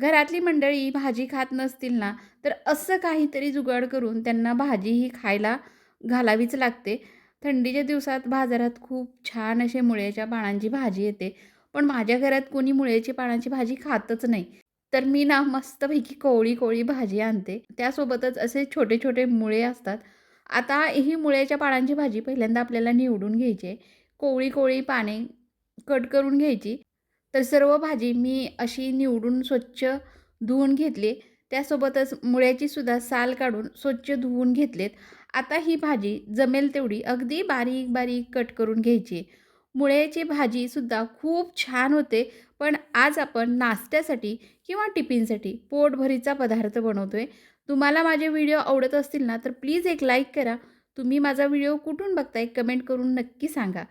घरातली मंडळी भाजी खात नसतील ना तर असं काहीतरी जुगाड करून त्यांना भाजी ही खायला घालावीच लागते. थंडीच्या दिवसात बाजारात खूप छान असे मुळ्याच्या पानांची भाजी येते पण माझ्या घरात कोणी मुळ्याची पानांची भाजी खातच नाही. तर मी ना मस्तपैकी कोवळी कोवळी भाजी आणते. त्यासोबतच असे छोटे छोटे मुळे असतात. आता ही मुळ्याच्या पानांची भाजी पहिल्यांदा आपल्याला निवडून घ्यायची आहे. कोवळी कोवळी पाने कट करून घ्यायची. तर सर्व भाजी मी अशी निवडून स्वच्छ धुवून घेतली. त्यासोबतच मुळ्याची सुद्धा साल काढून स्वच्छ धुवून घेतलेत. आता ही भाजी जमेल तेवढी अगदी बारीक बारीक कट करून घ्यायची. मुळ्याची भाजीसुद्धा खूप छान होते पण आज आपण नाश्त्यासाठी किंवा टिफिनसाठी पोटभरीचा पदार्थ बनवतो आहे तुम्हाला माझे व्हिडिओ आवडत असतील ना तर प्लीज एक लाईक करा. तुम्ही माझा व्हिडिओ कुठून बघताय कमेंट करून नक्की सांगा.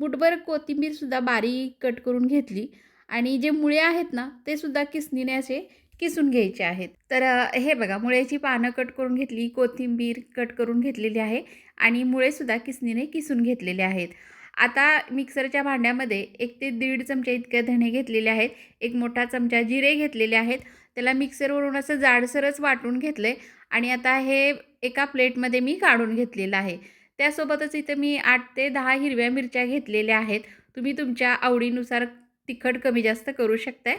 मुठभर कोथिंबीरसुद्धा बारीक कट करून घेतली आणि जे मुळे आहेत ना ते सुद्धा किसनीने असे किसून घ्यायचे आहेत. तर हे बघा मुळ्याची पानं कट करून घेतली कोथिंबीर कट करून घेतलेली आहे आणि मुळेसुद्धा किसनीने किसून घेतलेले आहेत. आता मिक्सरच्या भांड्यामध्ये एक ते दीड चमचे इतके धणे घेतलेले आहेत एक मोठा चमचा जिरे घेतलेले आहेत. त्याला मिक्सरवरून असं जाडसरच वाटून घेतलं आहे आणि आता हे एका प्लेटमध्ये मी काढून घेतलेलं आहे. त्यासोबतच इथं मी आठ ते दहा हिरव्या मिरच्या घेतलेल्या आहेत. तुम्ही तुमच्या आवडीनुसार तिखट कमी जास्त करू शकताय.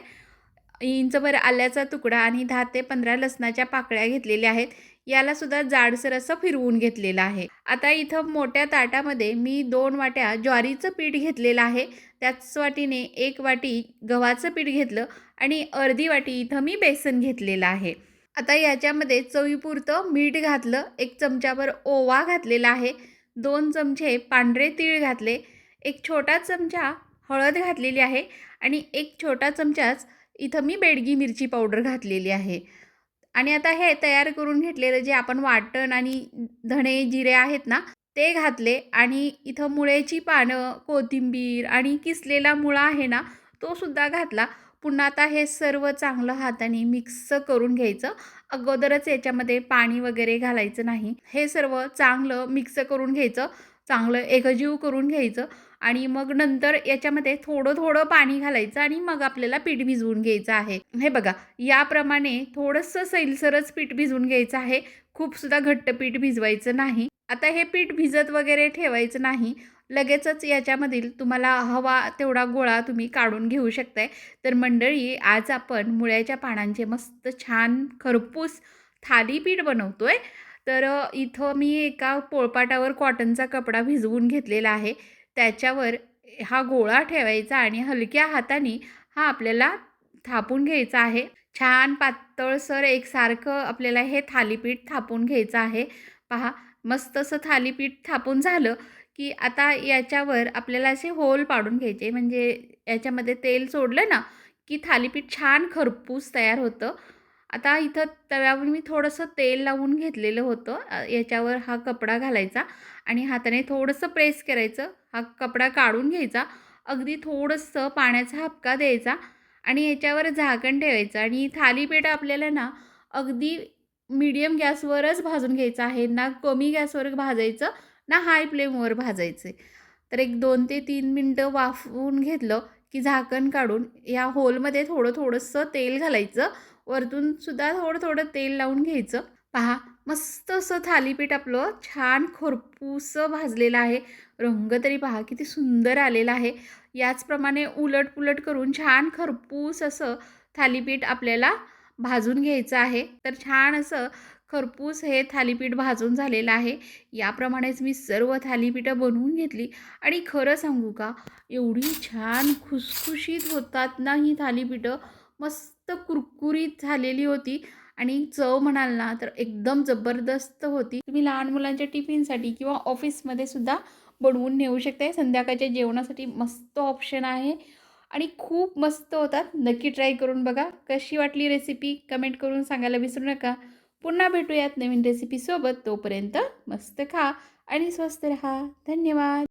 इंचभर आल्याचा तुकडा आणि दहा ते पंधरा लसणाच्या पाकळ्या घेतलेल्या आहेत. याला सुद्धा जाडसर असं फिरवून घेतलेलं आहे. आता इथं मोठ्या ताटामध्ये मी दोन वाट्या ज्वारीचं पीठ घेतलेलं आहे. त्याच वाटीने एक वाटी गव्हाचं पीठ घेतलं आणि अर्धी वाटी इथं मी बेसन घेतलेलं आहे. आता याच्यामध्ये चवीपुरतं मीठ घातलं. एक चमच्यावर ओवा घातलेला आहे. दोन चमचे पांढरे तीळ घातले एक छोटा चमचा हळद घातलेली आहे आणि एक छोटा चमचाच इथं मी बेडगी मिरची पावडर घातलेली आहे. आणि आता हे तयार करून घेतलेलं जे आपण वाटण आणि धणे जिरे आहेत ना ते घातले आणि इथं मुळ्याची पानं कोथिंबीर आणि किसलेला मुळा आहे ना तो सुद्धा घातला. पुन्हा आता हे सर्व चांगलं हाताने मिक्स करून घ्यायचं. अगोदरच याच्यामध्ये पाणी वगैरे घालायचं नाही. हे सर्व चांगलं मिक्स करून घ्यायचं. चांगलं एकजीव करून घ्यायचं. आणि मग नंतर याच्यामध्ये थोडं थोडं पाणी घालायचं आणि मग आपल्याला पीठ भिजवून घ्यायचं आहे. हे बघा याप्रमाणे थोडंसं सैलसरच पीठ भिजवून घ्यायचं आहे. खूप सुद्धा घट्ट पीठ भिजवायचं नाही. आता हे पीठ भिजत वगैरे ठेवायचं नाही. लगेचच याच्यामधील तुम्हाला हवा तेवढा गोळा तुम्ही काढून घेऊ शकताय. तर मंडळी आज आपण मुळ्याच्या पानांचे मस्त छान खरपूस थालीपीठ बनवतोय. तर इथं मी एका पोळपाटावर कॉटनचा कपडा भिजवून घेतलेला आहे. त्याच्यावर हा गोळा ठेवायचा आणि हलक्या हाताने हा आपल्याला थापून घ्यायचा आहे. छान पातळसर एकसारखं आपल्याला हे थालीपीठ थापून घ्यायचं आहे. पहा मस्त असं थालीपीठ थापून झालं. की आता याच्यावर आपल्याला असे होल पाडून घ्यायचे म्हणजे याच्यामध्ये तेल सोडलं ना की थालीपीठ छान खरपूस तयार होतं. आता इथं तव्यावर मी थोडंसं तेल लावून घेतलेलं होतं याच्यावर हा कपडा घालायचा आणि हाताने थोडंसं प्रेस करायचं हा कपडा काढून घ्यायचा. अगदी थोडंसं पाण्याचा हपका द्यायचा आणि याच्यावर झाकण ठेवायचं आणि थालीपीठ आपल्याला ना अगदी मीडियम गॅसवरच भाजून घ्यायचं आहे ना कमी गॅसवर भाजायचं ना हाय फ्लेमवर आहे तर एक दोन ते तीन मिनटं वाफवून घेतलं की झाकण काढून या होलमध्ये थोडं थोडंसं तेल घालायचं. वरतून सुद्धा थोडं थोडं तेल लावून घ्यायचं. पहा मस्त असं थालीपीठ आपलं छान खरपूस भाजलेलं आहे. रंग तरी पहा किती सुंदर आलेला आहे. याचप्रमाणे उलट पुलट करून छान खरपूस असं थालीपीठ आपल्याला भाजून घ्यायचं आहे. तर छान असं खरपूस हे थालीपीठ भाजून झालेलं आहे. याप्रमाणेच मी सर्व थालीपीठं बनवून घेतली. आणि खरं सांगू का? एवढी छान खुसखुशीत होतात ना ही थालीपीठं. मस्त कुरकुरीत झालेली होती. आणि चव म्हणाल ना तर एकदम जबरदस्त होती. तुम्ही लहान मुलांच्या टिफिनसाठी किंवा ऑफिसमध्ये सुद्धा बनवून नेऊ शकते संध्याकाळच्या जेवणासाठी मस्त ऑप्शन आहे. आणि खूप मस्त होतात. नक्की ट्राय करून बघा. कशी वाटली रेसिपी? कमेंट करून सांगायला विसरू नका. पुन्हा भेटूयात नवीन रेसिपीसोबत तोपर्यंत मस्त खा आणि स्वस्त रहा. धन्यवाद.